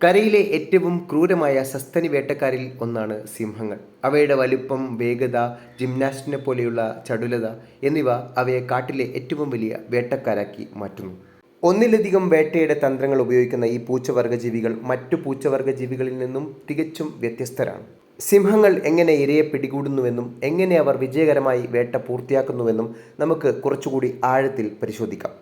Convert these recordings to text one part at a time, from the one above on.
കരയിലെ ഏറ്റവും ക്രൂരമായ സസ്തനി വേട്ടക്കാരിൽ ഒന്നാണ് സിംഹങ്ങൾ. അവയുടെ വലുപ്പം വേഗത ജിംനാസ്റ്റിനെ പോലെയുള്ള ചടുലത എന്നിവ അവയെ കാട്ടിലെ ഏറ്റവും വലിയ വേട്ടക്കാരാക്കി മാറ്റുന്നു. ഒന്നിലധികം വേട്ടയുടെ തന്ത്രങ്ങൾ ഉപയോഗിക്കുന്ന ഈ പൂച്ചവർഗ ജീവികൾ മറ്റു പൂച്ചവർഗ ജീവികളിൽ നിന്നും തികച്ചും വ്യത്യസ്തരാണ്. സിംഹങ്ങൾ എങ്ങനെ ഇരയെ പിടികൂടുന്നുവെന്നും എങ്ങനെ അവർ വിജയകരമായി വേട്ട പൂർത്തിയാക്കുന്നുവെന്നും നമുക്ക് കുറച്ചുകൂടി ആഴത്തിൽ പരിശോധിക്കാം.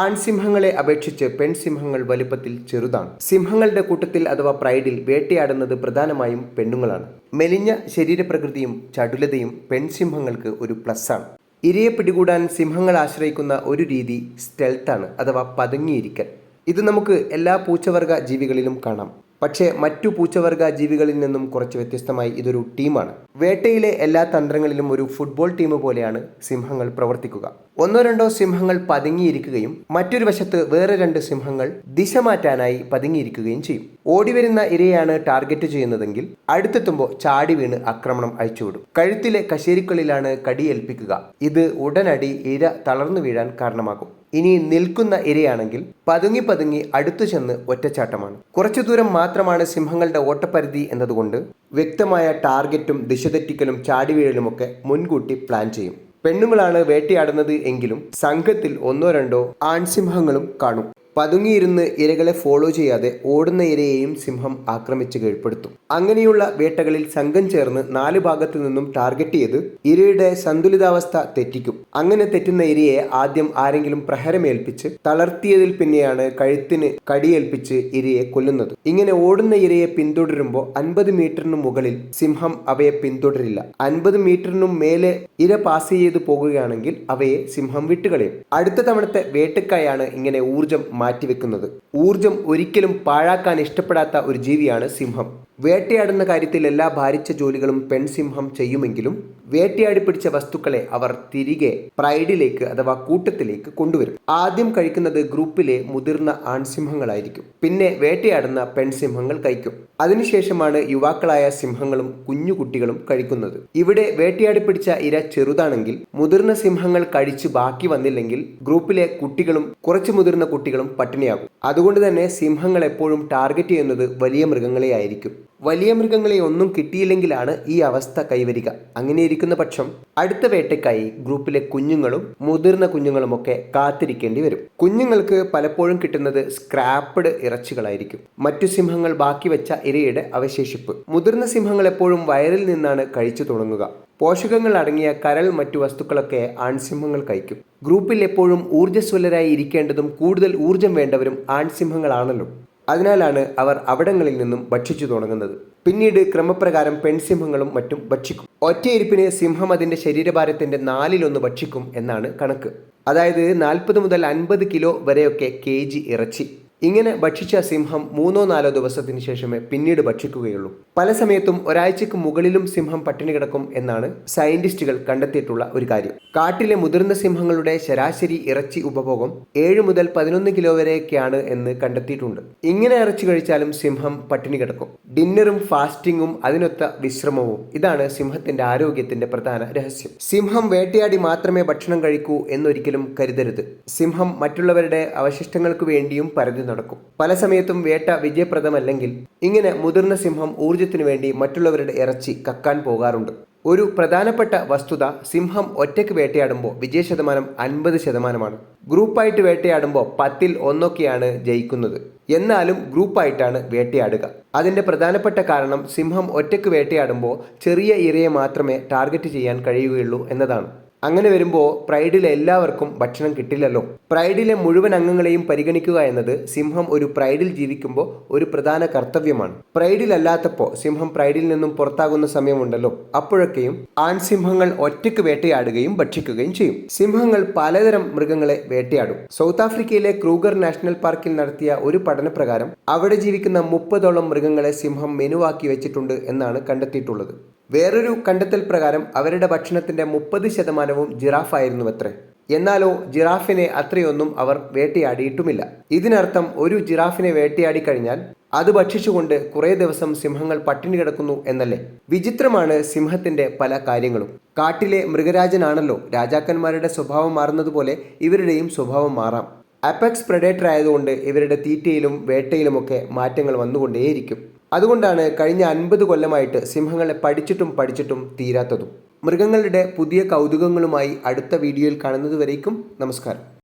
ആൺസിംഹങ്ങളെ അപേക്ഷിച്ച് പെൺസിംഹങ്ങൾ വലുപ്പത്തിൽ ചെറുതാണ്. സിംഹങ്ങളുടെ കൂട്ടത്തിൽ അഥവാ പ്രൈഡിൽ വേട്ടയാടുന്നത് പ്രധാനമായും പെണ്ണുങ്ങളാണ്. മെലിഞ്ഞ ശരീരപ്രകൃതിയും ചടുലതയും പെൺസിംഹങ്ങൾക്ക് ഒരു പ്ലസ്സാണ്. ഇരയെ പിടികൂടാൻ സിംഹങ്ങൾ ആശ്രയിക്കുന്ന ഒരു രീതി സ്റ്റെൽത്താണ് അഥവാ പതുങ്ങിയിരിക്കൽ. ഇത് നമുക്ക് എല്ലാ പൂച്ചവർഗ ജീവികളിലും കാണാം. പക്ഷേ മറ്റു പൂച്ചവർഗ ജീവികളിൽ നിന്നും കുറച്ച് വ്യത്യസ്തമായി ഇതൊരു ടീമാണ്. വേട്ടയിലെ എല്ലാ തന്ത്രങ്ങളിലും ഒരു ഫുട്ബോൾ ടീം പോലെയാണ് സിംഹങ്ങൾ പ്രവർത്തിക്കുക. ഒന്നോ രണ്ടോ സിംഹങ്ങൾ പതുങ്ങിയിരിക്കുകയും മറ്റൊരു വശത്ത് വേറെ രണ്ട് സിംഹങ്ങൾ ദിശ മാറ്റാനായി പതുങ്ങിയിരിക്കുകയും ചെയ്യും. ഓടിവരുന്ന ഇരയാണ് ടാർഗറ്റ് ചെയ്യുന്നതെങ്കിൽ അടുത്തെത്തുമ്പോൾ ചാടി വീണ് ആക്രമണം അയച്ചുവിടും കഴുത്തിലെ കശേരിക്കളിലാണ് കടിയേൽപ്പിക്കുക. ഇത് ഉടനടി ഇര തളർന്നു വീഴാൻ കാരണമാകും. ഇനി നിൽക്കുന്ന ഇരയാണെങ്കിൽ പതുങ്ങി പതുങ്ങി അടുത്തു ചെന്ന് ഒറ്റച്ചാട്ടമാണ്. കുറച്ചു ദൂരം മാത്രമാണ് സിംഹങ്ങളുടെ ഓട്ടപരിധി എന്നതുകൊണ്ട് വ്യക്തമായ ടാർഗറ്റും ദിശതെറ്റിക്കലും ചാടിവീഴലുമൊക്കെ മുൻകൂട്ടി പ്ലാൻ ചെയ്യും. പെണ്ണുങ്ങളാണ് വേട്ടയാടുന്നത് എങ്കിലും സംഘത്തിൽ ഒന്നോ രണ്ടോ ആൺസിംഹങ്ങളും കാണും. പതുങ്ങിയിരുന്ന് ഇരകളെ ഫോളോ ചെയ്യാതെ ഓടുന്ന ഇരയെയും സിംഹം ആക്രമിച്ച് കീഴ്പ്പെടുത്തും. അങ്ങനെയുള്ള വേട്ടകളിൽ സംഘം ചേർന്ന് നാല് ഭാഗത്തു നിന്നും ടാർഗറ്റ് ചെയ്ത് ഇരയുടെ സന്തുലിതാവസ്ഥ തെറ്റിക്കും. അങ്ങനെ തെറ്റുന്ന ഇരയെ ആദ്യം ആരെങ്കിലും പ്രഹരമേൽപ്പിച്ച് തളർത്തിയതിൽ പിന്നെയാണ് കഴുത്തിന് കടിയേൽപ്പിച്ച് ഇരയെ കൊല്ലുന്നത്. ഇങ്ങനെ ഓടുന്ന ഇരയെ പിന്തുടരുമ്പോൾ അൻപത് മീറ്ററിനു മുകളിൽ സിംഹം അവയെ പിന്തുടരില്ല. അൻപത് മീറ്ററിനും മേലെ ഇര പാസ് ചെയ്ത് പോകുകയാണെങ്കിൽ അവയെ സിംഹം വിട്ടുകളയും. അടുത്ത തവണത്തെ വേട്ടക്കായാണ് ഇങ്ങനെ ഊർജം മാറ്റിവെക്കുന്നത്. ഊർജം ഒരിക്കലും പാഴാക്കാൻ ഇഷ്ടപ്പെടാത്ത ഒരു ജീവിയാണ് സിംഹം. വേട്ടയാടുന്ന കാര്യത്തിൽ എല്ലാ ഭാരിച്ച ജോലികളും പെൺസിംഹം ചെയ്യുമെങ്കിലും വേട്ടയാടി പിടിച്ച വസ്തുക്കളെ അവർ തിരികെ പ്രൈഡിലേക്ക് അഥവാ കൂട്ടത്തിലേക്ക് കൊണ്ടുവരും. ആദ്യം കഴിക്കുന്നത് ഗ്രൂപ്പിലെ മുതിർന്ന ആൺസിംഹങ്ങളായിരിക്കും. പിന്നെ വേട്ടയാടുന്ന പെൺസിംഹങ്ങൾ കഴിക്കും. അതിനുശേഷമാണ് യുവാക്കളായ സിംഹങ്ങളും കുഞ്ഞുകുട്ടികളും കഴിക്കുന്നത്. ഇവിടെ വേട്ടയാടി പിടിച്ച ഇര ചെറുതാണെങ്കിൽ മുതിർന്ന സിംഹങ്ങൾ കഴിച്ച് ബാക്കി വന്നില്ലെങ്കിൽ ഗ്രൂപ്പിലെ കുട്ടികളും കുറച്ച് മുതിർന്ന കുട്ടികളും പട്ടിണിയാകും. അതുകൊണ്ട് തന്നെ സിംഹങ്ങൾ എപ്പോഴും ടാർഗറ്റ് ചെയ്യുന്നത് വലിയ മൃഗങ്ങളെ ആയിരിക്കും വലിയ മൃഗങ്ങളെ ഒന്നും കിട്ടിയില്ലെങ്കിലാണ് ഈ അവസ്ഥ കൈവരിക. അങ്ങനെ ഇരിക്കുന്ന പക്ഷം അടുത്ത വേട്ടയ്ക്കായി ഗ്രൂപ്പിലെ കുഞ്ഞുങ്ങളും മുതിർന്ന കുഞ്ഞുങ്ങളുമൊക്കെ കാത്തിരിക്കേണ്ടി വരും. കുഞ്ഞുങ്ങൾക്ക് പലപ്പോഴും കിട്ടുന്നത് സ്ക്രാപ്പഡ് ഇറച്ചികളായിരിക്കും. മറ്റു സിംഹങ്ങൾ ബാക്കി വെച്ച ഇരയുടെ അവശേഷിപ്പ്. മുതിർന്ന സിംഹങ്ങൾ എപ്പോഴും വയറിൽ നിന്നാണ് കഴിച്ചു തുടങ്ങുക. പോഷകങ്ങൾ അടങ്ങിയ കരൾ മറ്റു വസ്തുക്കളൊക്കെ ആൺസിംഹങ്ങൾ കഴിക്കും. ഗ്രൂപ്പിൽ എപ്പോഴും ഊർജസ്വലരായി ഇരിക്കേണ്ടതും കൂടുതൽ ഊർജം വേണ്ടവരും ആൺസിംഹങ്ങളാണല്ലോ. അതിനാലാണ് അവർ അവിടങ്ങളിൽ നിന്നും ഭക്ഷിച്ചു തുടങ്ങുന്നത്. പിന്നീട് ക്രമപ്രകാരം പെൺസിംഹങ്ങളും മറ്റും ഭക്ഷിക്കും. ഒറ്റയിരിപ്പിന് സിംഹം അതിന്റെ ശരീരഭാരത്തിന്റെ നാലിലൊന്ന് ഭക്ഷിക്കും എന്നാണ് കണക്ക്. അതായത് നാൽപ്പത് മുതൽ അൻപത് കിലോ വരെയൊക്കെ കെ ഇറച്ചി. ഇങ്ങനെ ഭക്ഷിച്ച സിംഹം മൂന്നോ നാലോ ദിവസത്തിന് ശേഷമേ പിന്നീട് ഭക്ഷിക്കുകയുള്ളൂ. പല സമയത്തും ഒരാഴ്ചക്ക് മുകളിലും സിംഹം പട്ടിണി കിടക്കും എന്നാണ് സയന്റിസ്റ്റുകൾ കണ്ടെത്തിയിട്ടുള്ള ഒരു കാര്യം. കാട്ടിലെ മുതിർന്ന സിംഹങ്ങളുടെ ശരാശരി ഇറച്ചി ഉപഭോഗം ഏഴ് മുതൽ പതിനൊന്ന് കിലോ വരെയൊക്കെയാണ് എന്ന് കണ്ടെത്തിയിട്ടുണ്ട്. ഇങ്ങനെ ഇറച്ചി കഴിച്ചാലും സിംഹം പട്ടിണി കിടക്കും. ഡിന്നറും ഫാസ്റ്റിംഗും അതിനൊത്ത വിശ്രമവും ഇതാണ് സിംഹത്തിന്റെ ആരോഗ്യത്തിന്റെ പ്രധാന രഹസ്യം. സിംഹം വേട്ടയാടി മാത്രമേ ഭക്ഷണം കഴിക്കൂ എന്നൊരിക്കലും കരുതരുത്. സിംഹം മറ്റുള്ളവരുടെ അവശിഷ്ടങ്ങൾക്ക് വേണ്ടിയും പരതി നടക്കും. പല സമയത്തും വേട്ട വിജയപ്രദമല്ലെങ്കിൽ ഇങ്ങനെ മുതിർന്ന സിംഹം ഊർജത്തിനു വേണ്ടി മറ്റുള്ളവരുടെ ഇറച്ചി കക്കാൻ പോകാറുണ്ട്. ഒരു പ്രധാനപ്പെട്ട വസ്തുത സിംഹം ഒറ്റയ്ക്ക് വേട്ടയാടുമ്പോൾ വിജയ ശതമാനം അൻപത് ശതമാനമാണ്. ഗ്രൂപ്പായിട്ട് വേട്ടയാടുമ്പോൾ പത്തിൽ ഒന്നൊക്കെയാണ് ജയിക്കുന്നത്. എന്നാലും ഗ്രൂപ്പായിട്ടാണ് വേട്ടയാടുക. അതിന്റെ പ്രധാനപ്പെട്ട കാരണം സിംഹം ഒറ്റയ്ക്ക് വേട്ടയാടുമ്പോൾ ചെറിയ ഇരയെ മാത്രമേ ടാർഗറ്റ് ചെയ്യാൻ കഴിയുകയുള്ളൂ എന്നതാണ്. അങ്ങനെ വരുമ്പോൾ പ്രൈഡിലെ എല്ലാവർക്കും ഭക്ഷണം കിട്ടില്ലല്ലോ. പ്രൈഡിലെ മുഴുവൻ അംഗങ്ങളെയും പരിഗണിക്കുക എന്നത് സിംഹം ഒരു പ്രൈഡിൽ ജീവിക്കുമ്പോൾ ഒരു പ്രധാന കർത്തവ്യമാണ്. പ്രൈഡിലല്ലാത്തപ്പോൾ സിംഹം പ്രൈഡിൽ നിന്നും പുറത്താകുന്ന സമയമുണ്ടല്ലോ. അപ്പോഴൊക്കെയും ആൺസിംഹങ്ങൾ ഒറ്റയ്ക്ക് വേട്ടയാടുകയും ഭക്ഷിക്കുകയും ചെയ്യും. സിംഹങ്ങൾ പലതരം മൃഗങ്ങളെ വേട്ടയാടും. സൗത്ത് ആഫ്രിക്കയിലെ ക്രൂഗർ നാഷണൽ പാർക്കിൽ നടത്തിയ ഒരു പഠനപ്രകാരം അവിടെ ജീവിക്കുന്ന മുപ്പതോളം മൃഗങ്ങളെ സിംഹം മെനുവാക്കി വെച്ചിട്ടുണ്ട് എന്നാണ് കണ്ടെത്തിയിട്ടുള്ളത്. വേറൊരു കണ്ടെത്തൽ പ്രകാരം അവരുടെ ഭക്ഷണത്തിന്റെ മുപ്പത് ശതമാനവും ജിറാഫായിരുന്നുവത്രേ. എന്നാലോ ജിറാഫിനെ അത്രയൊന്നും അവർ വേട്ടയാടിയിട്ടുമില്ല. ഇതിനർത്ഥം ഒരു ജിറാഫിനെ വേട്ടയാടി കഴിഞ്ഞാൽ അത് ഭക്ഷിച്ചുകൊണ്ട് കുറേ ദിവസം സിംഹങ്ങൾ പട്ടിണി കിടക്കുന്നു എന്നല്ലേ? വിചിത്രമാണ് സിംഹത്തിന്റെ പല കാര്യങ്ങളും. കാട്ടിലെ മൃഗരാജനാണല്ലോ രാജാക്കന്മാരുടെ സ്വഭാവം മാറുന്നതുപോലെ ഇവരുടെയും സ്വഭാവം മാറാം. അപെക്സ് പ്രഡേറ്റർ ആയതുകൊണ്ട് ഇവരുടെ തീറ്റയിലും വേട്ടയിലുമൊക്കെ മാറ്റങ്ങൾ വന്നുകൊണ്ടേയിരിക്കും. അതുകൊണ്ടാണ് കഴിഞ്ഞ അൻപത് കൊല്ലമായിട്ട് സിംഹങ്ങളെ പഠിച്ചിട്ടും പഠിച്ചിട്ടും തീരാത്തതും. മൃഗങ്ങളുടെ പുതിയ കൗതുകങ്ങളുമായി അടുത്ത വീഡിയോയിൽ കാണുന്നതുവരേക്കും നമസ്കാരം.